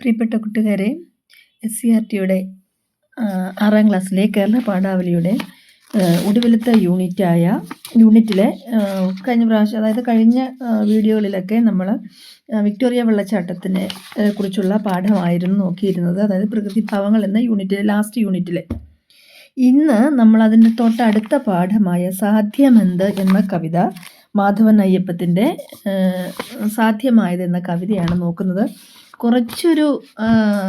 പ്രിയപ്പെട്ട കൂട്ടുകാരെ S C R ടിയുടെ ആറാം ക്ലാസ്സിലെ കേരള പാഠാവലിയുടെ ഒടുവിലത്തെ യൂണിറ്റായ യൂണിറ്റിലെ കഴിഞ്ഞ പ്രാവശ്യം അതായത് കഴിഞ്ഞ വീഡിയോകളിലൊക്കെ നമ്മൾ വിക്ടോറിയ വെള്ളച്ചാട്ടത്തിനെ കുറിച്ചുള്ള പാഠമായിരുന്നു നോക്കിയിരുന്നത്. അതായത് പ്രകൃതിഭാവങ്ങൾ എന്ന യൂണിറ്റിലെ ലാസ്റ്റ് യൂണിറ്റിലെ. ഇന്ന് നമ്മൾ അതിന്റെ തൊട്ടടുത്ത പാഠമായ സാധ്യമെന്ത് എന്ന കവിത മാധവൻ അയ്യപ്പത്തിന്റെ സാധ്യമായത് എന്ന കവിതയാണ് നോക്കുന്നത്. കുറച്ചൊരു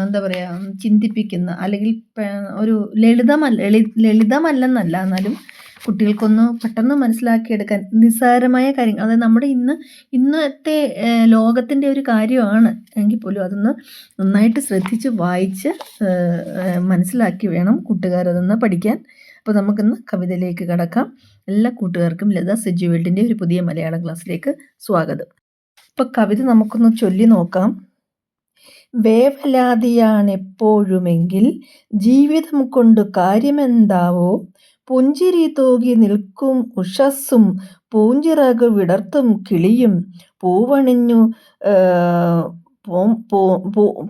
എന്താ പറയുക ചിന്തിപ്പിക്കുന്ന അല്ലെങ്കിൽ ഒരു ലളിതമല്ല ലളി ലളിതമല്ലെന്നല്ല എന്നാലും കുട്ടികൾക്കൊന്ന് പെട്ടെന്ന് മനസ്സിലാക്കിയെടുക്കാൻ നിസ്സാരമായ കാര്യങ്ങൾ അതായത് നമ്മുടെ ഇന്ന് ഇന്നത്തെ ലോകത്തിന്റെ ഒരു കാര്യമാണ് എങ്കിൽ പോലും അതൊന്ന് നന്നായിട്ട് ശ്രദ്ധിച്ച് വായിച്ച് മനസ്സിലാക്കി വേണം കൂട്ടുകാരതൊന്ന് പഠിക്കാൻ. അപ്പോൾ നമുക്കിന്ന് കവിതയിലേക്ക് കടക്കാം. എല്ലാ കൂട്ടുകാർക്കും ലത സെജുവേൾഡിന്റെ ഒരു പുതിയ മലയാളം ക്ലാസ്സിലേക്ക് സ്വാഗതം. ഇപ്പോൾ കവിത നമുക്കൊന്ന് ചൊല്ലി നോക്കാം. വേവലാതിയാണെപ്പോഴുമെങ്കിൽ ജീവിതം കൊണ്ട് കാര്യമെന്താവോ? പുഞ്ചിരി തൂകി നിൽക്കും ഉഷസ്സും പൂഞ്ചിറക് വിടർത്തും കിളിയും. പൂവണിഞ്ഞു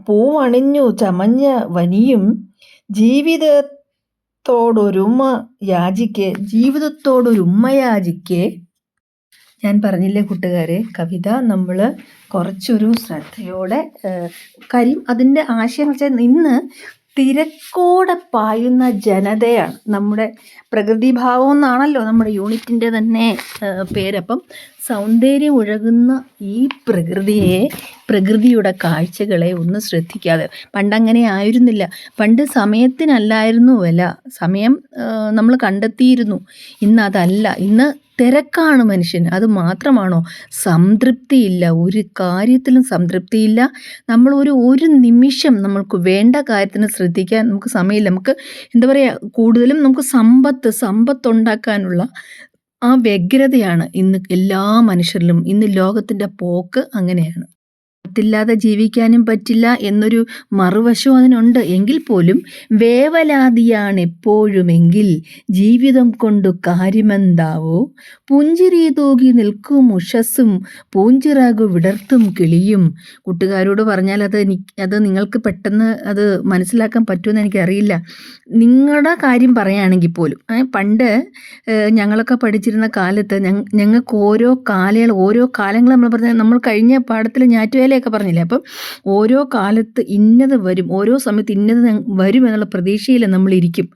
പൂവണിഞ്ഞു ചമഞ്ഞ വനിയും ജീവിതത്തോടൊരുമ യാചിക്കെ ജീവിതത്തോടൊരുമ്മ യാചിക്കെ ഞാൻ പറഞ്ഞില്ലേ കൂട്ടുകാരെ കവിത നമ്മൾ കുറച്ചൊരു ശ്രദ്ധയോടെ കാര്യം അതിന്റെ ആശയം വെച്ചാൽ ഇന്ന് തിരക്കോടെ പായുന്ന ജനതയാണ് നമ്മുടെ പ്രകൃതിഭാവം എന്നാണല്ലോ നമ്മുടെ യൂണിറ്റിന്റെ തന്നെ പേരപ്പം സൗന്ദര്യം ഒഴുകുന്ന ഈ പ്രകൃതിയെ പ്രകൃതിയുടെ കാഴ്ചകളെ ഒന്ന് ശ്രദ്ധിക്കാതെ. പണ്ടങ്ങനെ ആയിരുന്നില്ല. പണ്ട് സമയത്തിനല്ലായിരുന്നു വില. സമയം നമ്മൾ കണ്ടെത്തിയിരുന്നു. ഇന്ന് അതല്ല. ഇന്ന് തിരക്കാണ് മനുഷ്യൻ അത് മാത്രമാണോ? സംതൃപ്തിയില്ല. ഒരു കാര്യത്തിലും സംതൃപ്തിയില്ല. നമ്മൾ ഒരു ഒരു നിമിഷം നമ്മൾക്ക് വേണ്ട കാര്യത്തിന് ശ്രദ്ധിക്കാൻ നമുക്ക് സമയമില്ല. നമുക്ക് എന്താ പറയുക കൂടുതലും നമുക്ക് സമ്പത്ത് സമ്പത്തുണ്ടാക്കാനുള്ള ആ വ്യഗ്രതയാണ് ഇന്ന് എല്ലാ മനുഷ്യരിലും. ഇന്ന് ലോകത്തിന്റെ പോക്ക് അങ്ങനെയാണ്. പത്തില്ലാതെ ജീവിക്കാനും പറ്റില്ല എന്നൊരു മറുവശം അതിനുണ്ട്. എങ്കിൽ പോലും വേവലാതിയാണ് എപ്പോഴുമെങ്കിൽ ജീവിതം കൊണ്ടു കാര്യമെന്താവോ? പുഞ്ചിരി തൂകി നിൽക്കും ഉഷസ്സും പൂഞ്ചിറാകു വിടർത്തും കിളിയും. കൂട്ടുകാരോട് പറഞ്ഞാൽ അത് അത് നിങ്ങൾക്ക് പെട്ടെന്ന് അത് മനസ്സിലാക്കാൻ പറ്റുമെന്ന് എനിക്കറിയില്ല. നിങ്ങളുടെ കാര്യം പറയുകയാണെങ്കിൽ പോലും പണ്ട് ഞങ്ങളൊക്കെ പഠിച്ചിരുന്ന കാലത്ത് ഞങ്ങൾക്ക് ഓരോ കാലയളവ് ഓരോ കാലങ്ങൾ നമ്മൾ പറഞ്ഞാൽ നമ്മൾ കഴിഞ്ഞ പാഠത്തിൽ ഞാറ്റുവേല ഒക്കെ പറഞ്ഞില്ലേ? അപ്പം ഓരോ കാലത്ത് ഇന്നത് വരും ഓരോ സമയത്ത് ഇന്നത് വരും എന്നുള്ള പ്രതീക്ഷയിൽ നമ്മളിരിക്കും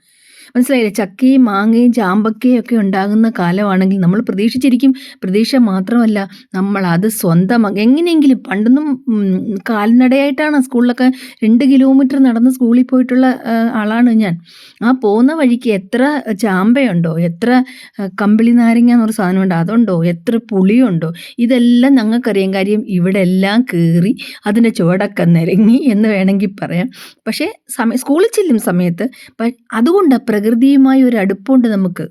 മനസ്സിലായില്ലേ? ചക്കയും മാങ്ങയും ചാമ്പക്കയും ഒക്കെ ഉണ്ടാകുന്ന കാലമാണെങ്കിൽ നമ്മൾ പ്രതീക്ഷിച്ചിരിക്കും. പ്രതീക്ഷ മാത്രമല്ല നമ്മൾ അത് സ്വന്തം എങ്ങനെയെങ്കിലും പണ്ടൊന്നും കാൽനടയായിട്ടാണ് സ്കൂളിലൊക്കെ രണ്ട് കിലോമീറ്റർ നടന്ന് സ്കൂളിൽ പോയിട്ടുള്ള ആളാണ് ഞാൻ. ആ പോകുന്ന വഴിക്ക് എത്ര ചാമ്പയുണ്ടോ എത്ര കമ്പിളി നാരങ്ങ എന്നൊരു സാധനമുണ്ട് അതുണ്ടോ എത്ര പുളിയുണ്ടോ ഇതെല്ലാം ഞങ്ങൾക്കറിയാം. കാര്യം ഇവിടെ എല്ലാം കയറി അതിന്റെ ചുവടൊക്കെ നിരങ്ങി എന്ന് വേണമെങ്കിൽ പറയാം. പക്ഷേ സമയം സ്കൂളിൽ ചെല്ലും സമയത്ത് അതുകൊണ്ട് പ്രകൃതിയുമായി ഒരു അടുപ്പമുണ്ട് നമുക്ക്.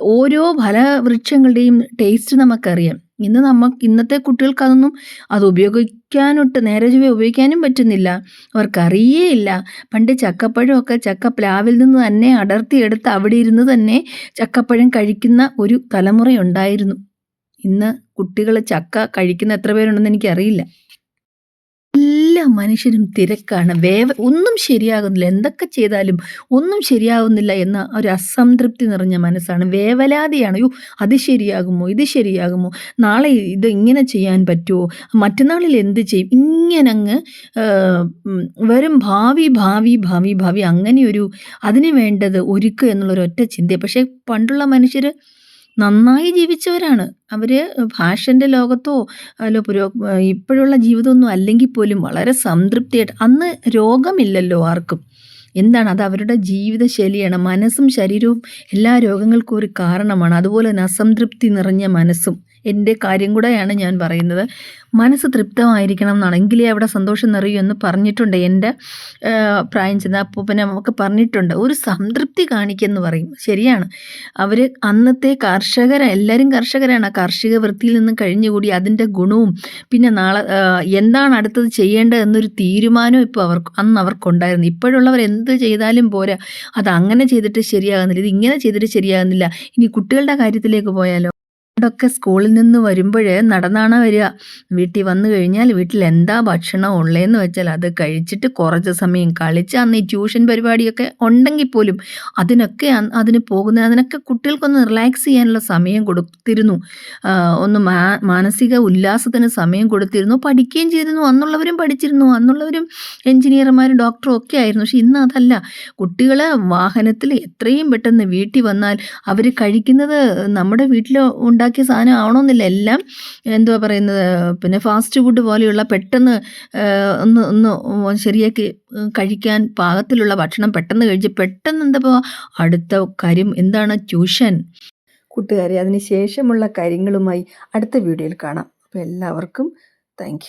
ഓരോ ഫലവൃക്ഷങ്ങളുടെയും ടേസ്റ്റ് നമുക്കറിയാം. ഇന്ന് നമുക്ക് ഇന്നത്തെ കുട്ടികൾക്ക് അതൊന്നും അത് ഉപയോഗിക്കാനൊട്ട് നേരെ ചുവ ഉപയോഗിക്കാനും പറ്റുന്നില്ല. അവർക്കറിയേയില്ല. പണ്ട് ചക്കപ്പഴമൊക്കെ ചക്ക പ്ലാവിൽ നിന്ന് തന്നെ അടർത്തിയെടുത്ത് അവിടെ ഇരുന്ന് തന്നെ ചക്കപ്പഴം കഴിക്കുന്ന ഒരു തലമുറയുണ്ടായിരുന്നു. ഇന്ന് കുട്ടികൾ ചക്ക കഴിക്കുന്ന എത്ര പേരുണ്ടെന്ന് എനിക്കറിയില്ല. എല്ലാ മനുഷ്യരും തിരക്കാണ്. വേവ ഒന്നും ശരിയാകുന്നില്ല. എന്തൊക്കെ ചെയ്താലും ഒന്നും ശരിയാകുന്നില്ല എന്ന ഒരു അസംതൃപ്തി നിറഞ്ഞ മനസ്സാണ്. വേവലാതിയാണ്. യോ അത് ശരിയാകുമോ? ഇത് ശരിയാകുമോ? നാളെ ഇത് ഇങ്ങനെ ചെയ്യാൻ പറ്റുമോ മറ്റന്നാളിൽ എന്ത് ചെയ്യും? ഇങ്ങനെ അങ്ങ് വരും ഭാവി ഭാവി ഭാവി ഭാവി അങ്ങനെയൊരു അതിന് വേണ്ടത് ഒരുക്കുക എന്നുള്ളൊരു ഒറ്റ ചിന്തയാണ് പക്ഷേ പണ്ടുള്ള മനുഷ്യർ നന്നായി ജീവിച്ചവരാണ്. അവർ ഫാഷന്റെ ലോകത്തോ അല്ല പുരോ ഇപ്പോഴുള്ള ജീവിതമൊന്നും അല്ലെങ്കിൽ പോലും വളരെ സംതൃപ്തിയായിട്ട് അന്ന് രോഗമില്ലല്ലോ ആർക്കും. എന്താണ്? അത് അവരുടെ ജീവിതശൈലിയാണ്. മനസ്സും ശരീരവും എല്ലാ രോഗങ്ങൾക്കും ഒരു കാരണമാണ്. അതുപോലെ തന്നെ അസംതൃപ്തി നിറഞ്ഞ മനസ്സും. എന്റെ കാര്യം കൂടെയാണ് ഞാൻ പറയുന്നത്. മനസ്സ് തൃപ്തമായിരിക്കണം എന്നാണ് എങ്കിലേ അവിടെ സന്തോഷം നിറയൂ എന്ന് പറഞ്ഞിട്ടുണ്ട് എന്റെ പ്രായം ചെന്ന അപ്പൂപ്പനെ നമുക്ക് പറഞ്ഞിട്ടുണ്ട്. ഒരു സംതൃപ്തി കാണിക്കെന്ന് പറയും. ശരിയാണ്. അവർ അന്നത്തെ കർഷകർ എല്ലാവരും കർഷകരാണ്. കാർഷിക വൃത്തിയിൽ നിന്നും കഴിഞ്ഞുകൂടി അതിന്റെ ഗുണവും പിന്നെ നാളെ എന്താണ് അടുത്തത് ചെയ്യേണ്ടത് എന്നൊരു തീരുമാനം ഇപ്പോൾ അവർക്ക് അന്ന് അവർക്കുണ്ടായിരുന്നു. ഇപ്പോഴുള്ളവർ എന്ത് ചെയ്താലും പോരാ. അത് അങ്ങനെ ചെയ്തിട്ട് ശരിയാകുന്നില്ല. ഇത് ഇങ്ങനെ ചെയ്തിട്ട് ശരിയാകുന്നില്ല. ഇനി കുട്ടികളുടെ കാര്യത്തിലേക്ക് പോയാലോ? പണ്ടൊക്കെ സ്കൂളിൽ നിന്ന് വരുമ്പോൾ നടന്നാണ് വരിക. വീട്ടിൽ വന്നു കഴിഞ്ഞാൽ വീട്ടിൽ എന്താ ഭക്ഷണം ഉള്ളതെന്ന് വെച്ചാൽ അത് കഴിച്ചിട്ട് കുറച്ച് സമയം കളിച്ച് അന്ന് ഈ ട്യൂഷൻ പരിപാടിയൊക്കെ ഉണ്ടെങ്കിൽ പോലും അതിനൊക്കെ അതിന് പോകുന്ന അതിനൊക്കെ കുട്ടികൾക്കൊന്ന് റിലാക്സ് ചെയ്യാനുള്ള സമയം കൊടുത്തിരുന്നു. ഒന്ന് മാനസിക ഉല്ലാസത്തിന് സമയം കൊടുത്തിരുന്നു. പഠിക്കുകയും ചെയ്തിരുന്നു. അന്നുള്ളവരും പഠിച്ചിരുന്നു. അന്നുള്ളവരും എഞ്ചിനീയർമാരും ഡോക്ടറും ഒക്കെ ആയിരുന്നു. പക്ഷെ ഇന്ന് അതല്ല. കുട്ടികൾ വാഹനത്തിൽ എത്രയും പെട്ടെന്ന് വീട്ടിൽ വന്നാൽ അവർ കഴിക്കുന്നത് നമ്മുടെ വീട്ടിൽ ഉണ്ടാക്കിയ സാധനം ആവണമെന്നില്ല. എല്ലാം എന്തുവാ പറയുന്നത് പിന്നെ ഫാസ്റ്റ് ഫുഡ് പോലെയുള്ള പെട്ടെന്ന് ഒന്ന് ഒന്ന് ശരിയാക്കി കഴിക്കാൻ പാകത്തിലുള്ള ഭക്ഷണം പെട്ടെന്ന് കഴിച്ച് പെട്ടെന്ന് എന്താ അടുത്ത കാര്യം എന്താണ്? ട്യൂഷൻ. കൂട്ടുകാരെ അതിന് ശേഷമുള്ള കാര്യങ്ങളുമായി അടുത്ത വീഡിയോയിൽ കാണാം. അപ്പോൾ എല്ലാവർക്കും താങ്ക്